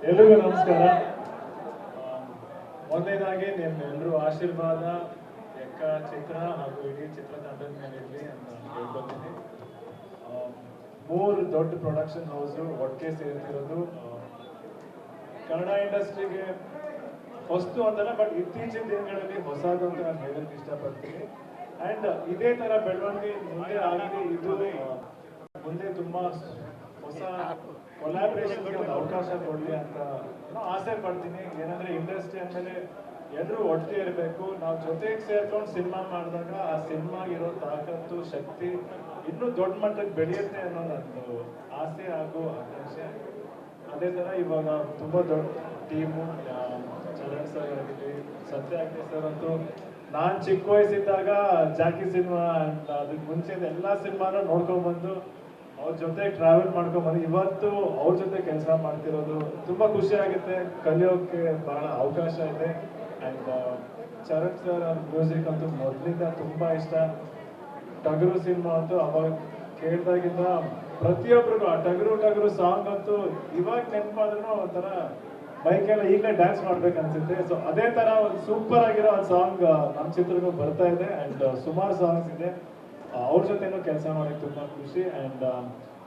ಎಲ್ರಿಗೂ ನಮಸ್ಕಾರ. ಮೊದಲನೇದಾಗಿ ಮೊದಲನೇದಾಗಿ ನಿಮ್ಮೆಲ್ಲರೂ ಆಶೀರ್ವಾದ ಎಕ್ಕ ಚಿತ್ರ ಹಾಗೂ ಇಡೀ ಚಿತ್ರತಂಡದ ಮೇಲೆ ಇರಲಿ ಅಂತ ಹೇಳ್ಕೊತೀನಿ ಮೂರು ದೊಡ್ಡ ಪ್ರೊಡಕ್ಷನ್ ಹೌಸು ಒಟ್ಟಿಗೆ ಸೇರ್ತಿರೋದು ಕನ್ನಡ ಇಂಡಸ್ಟ್ರಿಗೆ ಹೊಸ್ತು ಅಂತಲ್ಲ ಬಟ್ ಇತ್ತೀಚಿನ ದಿನಗಳಲ್ಲಿ ಹೊಸದು ಅಂತ ನಾನು ಹೇಳೋಕ್ಕೆ ಇಷ್ಟಪಡ್ತೀನಿ. ಅಂಡ್ ಇದೇ ತರ ಬೆಳವಣಿಗೆ ಮುಂದೆ ಆಗಲಿ ಇದು ಮುಂದೆ ತುಂಬಾ ಕೊಲಾಬ್ರೇಷನ್ ಅವಕಾಶ ಕೊಡಲಿ ಅಂತ ಆಸೆ ಪಡ್ತೀನಿ. ಏನಂದ್ರೆ ಇಂಡಸ್ಟ್ರಿ ಅಂದಮೇಲೆ ಎಲ್ಲರೂ ಒಟ್ಟಿ ಇರಬೇಕು. ನಾವು ಜೊತೆಗೆ ಸೇರ್ಕೊಂಡು ಸಿನಿಮಾ ಮಾಡಿದಾಗ ಆ ಸಿನಿಮಾ ಇರೋ ತಾಕತ್ತು, ಶಕ್ತಿ ಇನ್ನೂ ದೊಡ್ಡ ಮಟ್ಟಕ್ಕೆ ಬೆಳೆಯುತ್ತೆ ಅನ್ನೋ ನಂದು ಆಸೆ ಹಾಗೂ ಆಕಾಂಕ್ಷೆ ಅದೇ ಥರ ಇವಾಗ ತುಂಬ ದೊಡ್ಡ ಟೀಮು ಚರಣ್ ಸರ್ ಆಗಿರ್ಲಿ ಸತ್ಯ ಆಗ್ಲಿ ಸರ್ ಅಂತೂ ನಾನು ಚಿಕ್ಕ ವಯಸ್ಸಿದ್ದಾಗ ಜಾಕಿ ಸಿನಿಮಾ ಅದಕ್ಕೆ ಮುಂಚೆ ಎಲ್ಲ ಸಿನಿಮಾನ ನೋಡ್ಕೊಂಡ್ ಬಂದು ಅವ್ರ ಜೊತೆ ಟ್ರಾವೆಲ್ ಮಾಡ್ಕೊಂಡ್ ಬಂದು ಇವತ್ತು ಅವ್ರ ಜೊತೆ ಕೆಲಸ ಮಾಡ್ತಿರೋದು ತುಂಬಾ ಖುಷಿ ಆಗುತ್ತೆ. ಕಲಿಯೋಕೆ ಬಹಳ ಅವಕಾಶ ಇದೆ. ಅಂಡ್ ಚರಣ್ ಸರ್ ಅವ್ರ ಮ್ಯೂಸಿಕ್ ಅಂತೂ ಮೊದಲಿಂದ ತುಂಬಾ ಇಷ್ಟ. ಟಗರು ಸಿನಿಮಾ ಅಂತೂ ಅವಾಗ ಕೇಳ್ದಾಗಿಂದ ಪ್ರತಿಯೊಬ್ಬರಿಗೂ ಆ ಟಗರು ಟಗರು ಸಾಂಗ್ ಅಂತೂ ಇವಾಗ ನೆನಪಾದ್ರೂ ಒಂಥರ ಬೈಕೆಲ್ಲ ಈಗಲೇ ಡ್ಯಾನ್ಸ್ ಮಾಡ್ಬೇಕು ಅನ್ಸುತ್ತೆ ಸೊ ಅದೇ ತರ ಒಂದು ಸೂಪರ್ ಆಗಿರೋ ಒಂದು ಸಾಂಗ್ ನಮ್ಮ ಚಿತ್ರಕ್ಕೂ ಬರ್ತಾ ಇದೆ. ಅಂಡ್ ಸುಮಾರು ಸಾಂಗ್ಸ್ ಇದೆ. ಅವ್ರ ಜೊತೆನೂ ಕೆಲಸ ಮಾಡಕ್ಕೆ ತುಂಬಾ ಖುಷಿ ಅಂಡ್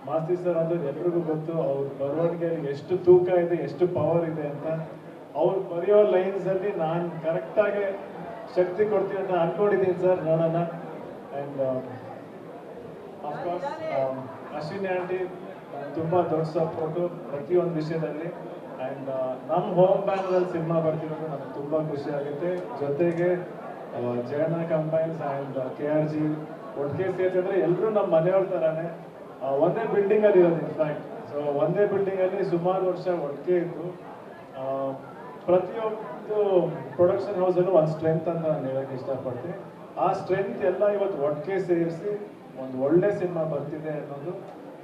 ಮಾಸ್ತಿ ಸರ್ ಅಂದ್ರೆ ಎಲ್ರಿಗೂ ಗೊತ್ತು, ಅವ್ರ ಬರವಣಿಗೆಯಲ್ಲಿ ಎಷ್ಟು ತೂಕ ಇದೆ, ಎಷ್ಟು ಪವರ್ ಇದೆ ಅಂತ. ಅವ್ರು ಬರೆಯೋ ಲೈನ್ಸ್ ಅಲ್ಲಿ ನಾನು ಕರೆಕ್ಟಾಗಿ ಶಕ್ತಿ ಕೊಡ್ತೀನಿ ಅಂತ ಅನ್ಕೊಂಡಿದ್ದೀನಿ ಸರ್ ನೋಡೋಣ. ಅಂಡ್ ಅಫ್ಕೋರ್ಸ್ ಅಶ್ವಿನಿ ಆಂಟಿ ತುಂಬಾ ದೊಡ್ಡ ಸಪೋರ್ಟು ಪ್ರತಿಯೊಂದು ವಿಷಯದಲ್ಲಿ. ಅಂಡ್ ನಮ್ಮ ಹೋಮ್ ಬ್ಯಾನರ್ ಅಲ್ಲಿ ಸಿನಿಮಾ ಬರ್ತಿರೋದು ನನಗೆ ತುಂಬಾ ಖುಷಿ ಆಗುತ್ತೆ. ಜೊತೆಗೆ Jayanna combines and K R G ಒಟ್ಟಿಗೆ ಸೇರ್ತಿದ್ರೆ ಎಲ್ಲರೂ ನಮ್ಮ ಮನೆಯವ್ರ ತರಾನೇ ಒಂದೇ ಬಿಲ್ಡಿಂಗ್ ಅಲ್ಲಿ ಇರೋದು ಇನ್ಫ್ಯಾಕ್ಟ್ ಸೊ ಒಂದೇ ಬಿಲ್ಡಿಂಗ್ ಅಲ್ಲಿ ಸುಮಾರು ವರ್ಷ ಒಟ್ಟಿಗೆ ಇದ್ದು ಪ್ರತಿಯೊಂದು ಪ್ರೊಡಕ್ಷನ್ ಹೌಸ್ ಅಲ್ಲೂ ಒಂದು ಸ್ಟ್ರೆಂತ್ ಅಂತ ನಾನು ಹೇಳಕ್ ಇಷ್ಟಪಡ್ತೀನಿ. ಆ ಸ್ಟ್ರೆಂತ್ ಎಲ್ಲ ಇವತ್ತು ಒಟ್ಟಿಗೆ ಸೇರಿಸಿ ಒಂದು ಒಳ್ಳೆ ಸಿನಿಮಾ ಬರ್ತಿದೆ ಅನ್ನೋದು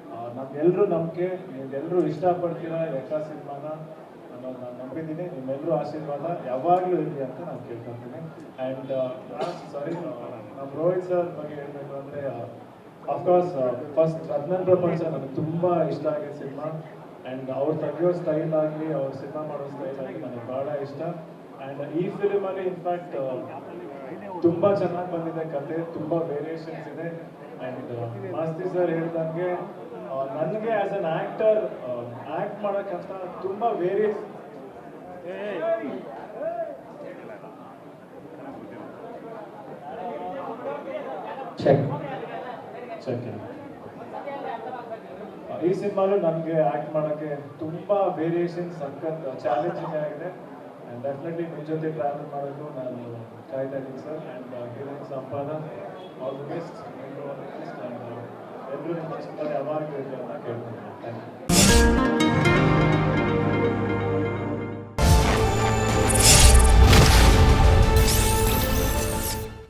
ಆ, ನಮ್ಗೆಲ್ರೂ ನಂಬಿಕೆ ನೀವೆಲ್ಲರೂ ಇಷ್ಟಪಡ್ತೀರಾ ಎಕ್ಕ ಸಿನಿಮಾನ? ನಾನು ನಂಬಿದ್ದೀನಿ ನಿಮ್ಮೆಲ್ಲರೂ ಆಶೀರ್ವಾದ ಯಾವಾಗಲೂ ಇರಲಿ ಅಂತ ನಾನು ಕೇಳ್ಕೊತೀನಿ ಆ್ಯಂಡ್ ಸಾರಿ ನಮ್ಮ ರೋಹಿತ್ ಸರ್ ಬಗ್ಗೆ ಹೇಳಬೇಕು ಅಂದರೆ ಅಫ್ಕೋರ್ಸ್ ಫಸ್ಟ್ ರತ್ನನ್ ಪ್ರಪಂಚ ನನಗೆ ತುಂಬ ಇಷ್ಟ ಆಗಿದೆ ಸಿನಿಮಾ. ಆ್ಯಂಡ್ ಅವ್ರು ತೆಗೆಯೋ ಸ್ಟೈಲ್ ಆಗಲಿ, ಅವ್ರು ಸಿನಿಮಾ ಮಾಡೋ ಸ್ಟೈಲ್ ಆಗಲಿ ನನಗೆ ಬಹಳ ಇಷ್ಟ. ಆ್ಯಂಡ್ ಈ ಫಿಲ್ಮ್ ಅಲ್ಲಿ ಇನ್ಫ್ಯಾಕ್ಟ್ ತುಂಬಾ ಚೆನ್ನಾಗಿ ಬಂದಿದೆ ಕತೆ, ತುಂಬ ವೇರಿಯೇಷನ್ಸ್ ಇದೆ. ಆ್ಯಂಡ್ ಮಾಸ್ತಿ ಸರ್ ಹೇಳ್ದಂಗೆ ನನಗೆ ಆಸ್ ಅನ್ ಆಕ್ಟ್ ಮಾಡೋಕ್ಕಂತ ತುಂಬಾ ವೇರಿಯಸ್ ಚೆಕ್ ಚೆಕ್ ಈ ಸಿನಿಮಾಲು ನನಗೆ ಆಕ್ಟ್ ಮಾಡೋಕ್ಕೆ ತುಂಬಾ ವೇರಿಯೇಷನ್ ಸಖತ್ ಚಾಲೆಂಜಿಂಗ್ ಆಗಿದೆ. ಆ್ಯಂಡ್ ಡೆಫಿನೆಟ್ಲಿ ನಿಮ್ಮ ಜೊತೆ ಟ್ರಾವೆಲ್ ಮಾಡೋದು ನಾನು ಕಾಯ್ತಾ ಇದ್ದೀನಿ sir and heroine Sampada all the best ಎಲ್ಲರೂ ನಿಮ್ಮ ಚಿತ್ರ ಯಾವಾಗ ಅಂತ ಕೇಳ್ತೀನಿ. Thank you